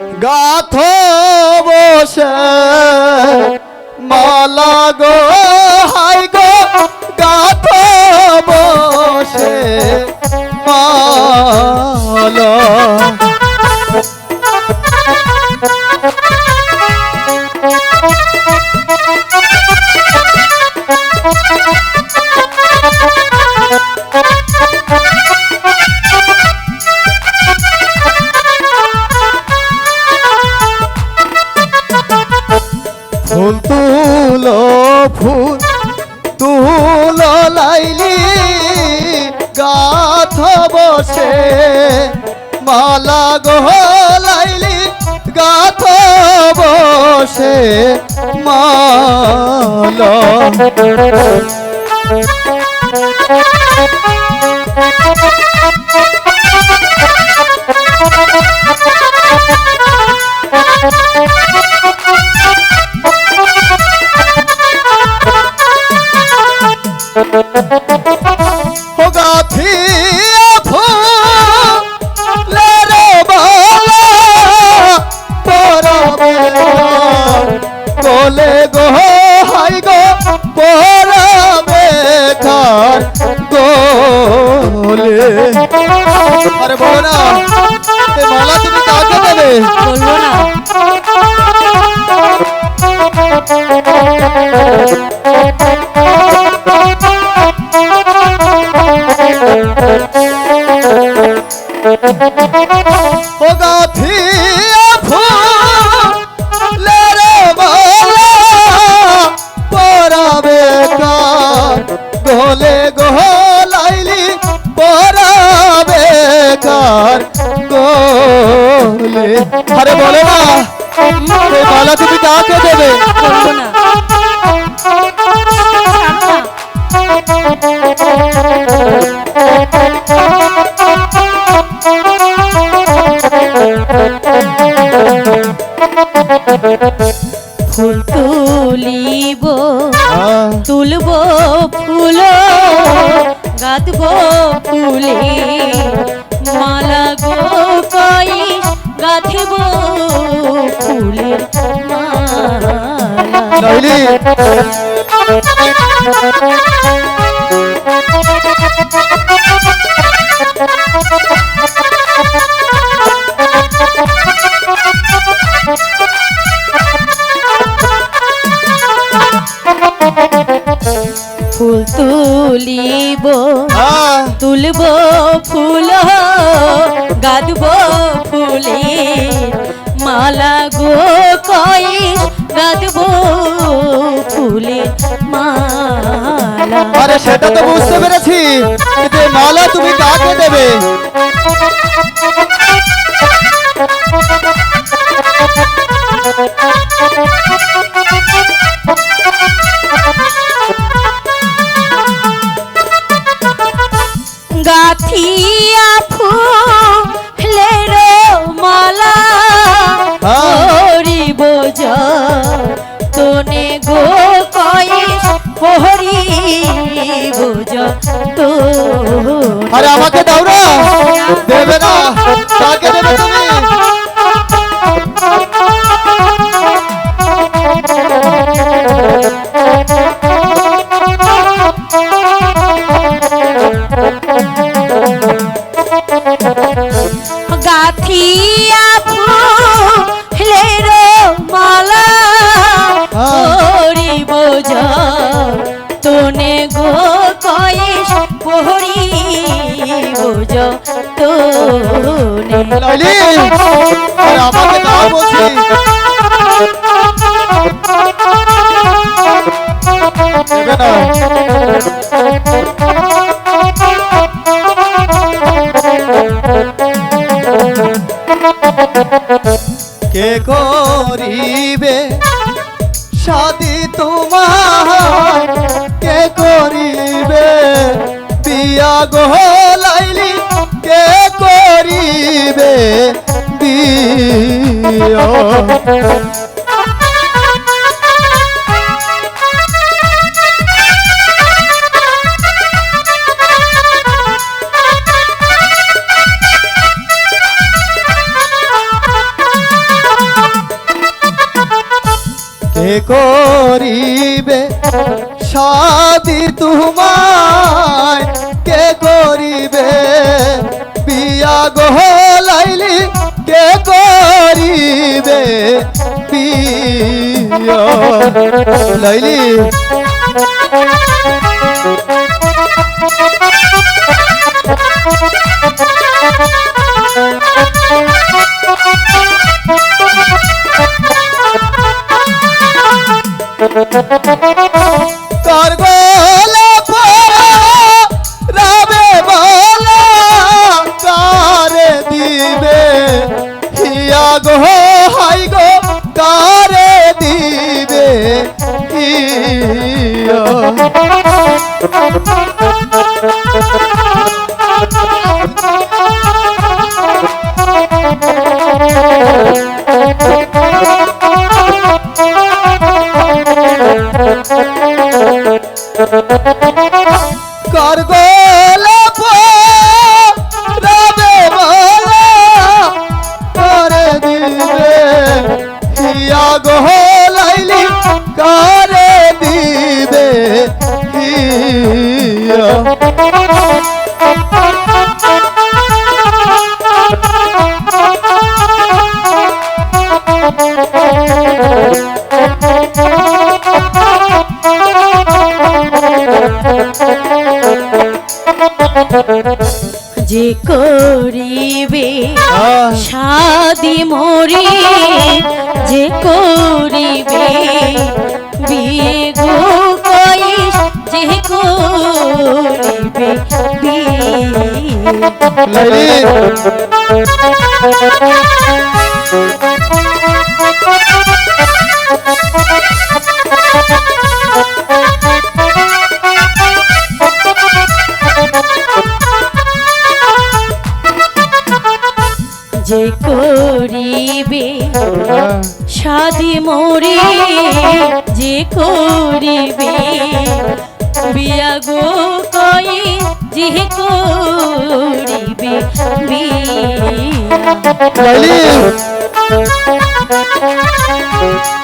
গাথ বসে মালা গো ফুল, তুলো ফুল, তুলো লাইলি, গাথ বসে। মালা গো লাইলি, গাথ বসে। মালা। ও গাথি বালা গো হাই গো পরবে কার গোলে আরে বলো মালা তুমি কাকে দেবে গোলে গোলাইলি পরাবে কার গোলে? আরে বলে না মালা তুমি কাকে দেবে? বলব না। গাঁথব ফুলে। মালা গো কই গাঁথব ফুলে। মালা গাঁথব ফুলে। মালা গো কই গাঁথব ফুলে মালা আরে সেটা তো বুঝতে পেরেছি এই মালা তুমি কাকে দেবে? গাথিয়া দেবে না কাকে দেবে তুমি। দেবে না কে করিবে শাদি তোমার? কে করিবে? বিয়া গোলাইলি কে করিবে? বিয়া করিবে? শাদি তোমায় কে করিবে? বিয়া গহলাইলি কে করিবে? বিয়া লাইলি Thank you. শাদি মরি যে করিবে বিয়ে গো কইস যে করিবে বিয়ে শাদি মরি যে করিবে। বিয়া গো কই যে করিবে। বিয়া